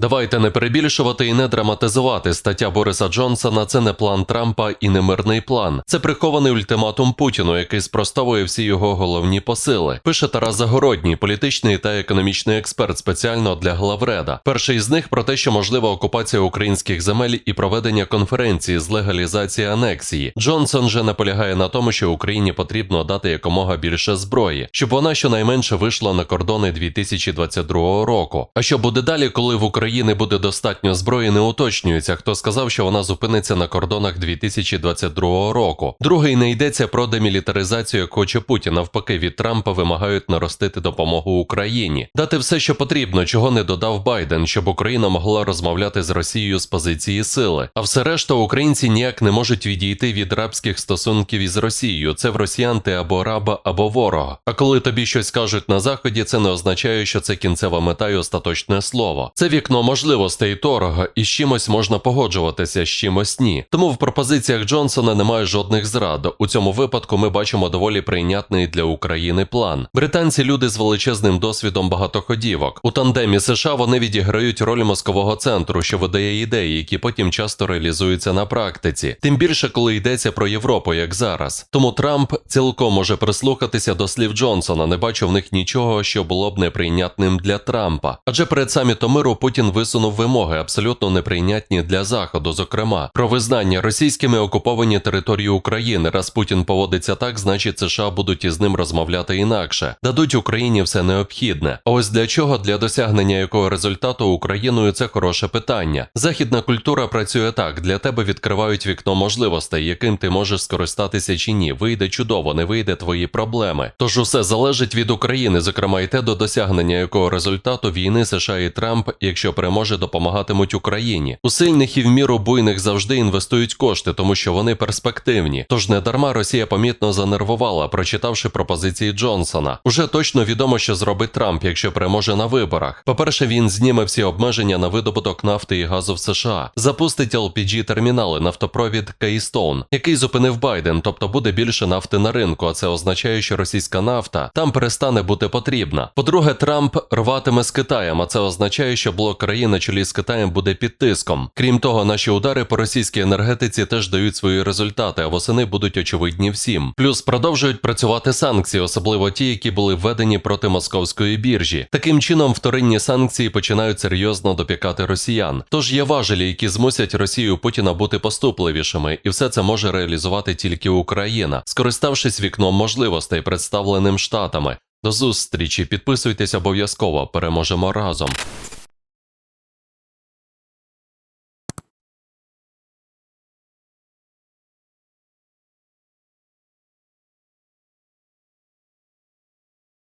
Давайте не перебільшувати і не драматизувати. Стаття Бориса Джонсона це не план Трампа і не мирний план. Це прихований ультиматум Путіну, який спростовує всі його головні посили. Пише Тарас Загородній, політичний та економічний експерт спеціально для главреда. Перший з них про те, що можлива окупація українських земель і проведення конференції з легалізації анексії. Джонсон же наполягає на тому, що Україні потрібно дати якомога більше зброї, щоб вона щонайменше вийшла на кордони 2022 року. А що буде далі, коли в Україні буде достатньо зброї, не уточнюється. Хто сказав, що вона зупиниться на кордонах 2022 року. Другий не йдеться про демілітаризацію, як хоче Путін. Навпаки, від Трампа вимагають наростити допомогу Україні, дати все, що потрібно, чого не додав Байден, щоб Україна могла розмовляти з Росією з позиції сили. А все решта українці ніяк не можуть відійти від рабських стосунків із Росією. Це в росіян ти або раба, або ворога. А коли тобі щось кажуть на заході, це не означає, що це кінцева мета і остаточне слово. Це вікно можливостей торга, і з чимось можна погоджуватися, з чимось ні. Тому в пропозиціях Джонсона немає жодних зрад. У цьому випадку ми бачимо доволі прийнятний для України план. Британці люди з величезним досвідом багатоходівок. У тандемі США вони відіграють роль мозкового центру, що видає ідеї, які потім часто реалізуються на практиці. Тим більше, коли йдеться про Європу, як зараз. Тому Трамп цілком може прислухатися до слів Джонсона. Не бачу в них нічого, що було б неприйнятним для Трампа. Адже перед самітом миру Путін висунув вимоги, абсолютно неприйнятні для Заходу, зокрема про визнання російськими окуповані території України. Раз Путін поводиться так, значить США будуть із ним розмовляти інакше, дадуть Україні все необхідне. А ось для чого для досягнення якого результату Україною це хороше питання. Західна культура працює так: для тебе відкривають вікно можливостей, яким ти можеш скористатися чи ні. Вийде чудово, не вийде твої проблеми. Тож усе залежить від України, зокрема й те до досягнення якого результату війни США і Трамп, якщо переможе, допомагатимуть Україні. У сильних і в міру буйних завжди інвестують кошти, тому що вони перспективні. Тож не дарма Росія помітно занервувала, прочитавши пропозиції Джонсона. Уже точно відомо, що зробить Трамп, якщо переможе на виборах. По-перше, він зніме всі обмеження на видобуток нафти і газу в США, запустить LPG термінали, нафтопровід Кейстоун, який зупинив Байден, тобто буде більше нафти на ринку. А це означає, що російська нафта там перестане бути потрібна. По-друге, Трамп рватиме з Китаєм, а це означає, що блок країн на чолі з Китаєм буде під тиском. Крім того, наші удари по російській енергетиці теж дають свої результати, а восени будуть очевидні всім. Плюс продовжують працювати санкції, особливо ті, які були введені проти московської біржі. Таким чином, вторинні санкції починають серйозно допікати росіян. Тож є важелі, які змусять Росію Путіна бути поступливішими, і все це може реалізувати тільки Україна, скориставшись вікном можливостей, представленим штатами. До зустрічі, підписуйтесь обов'язково, переможемо разом.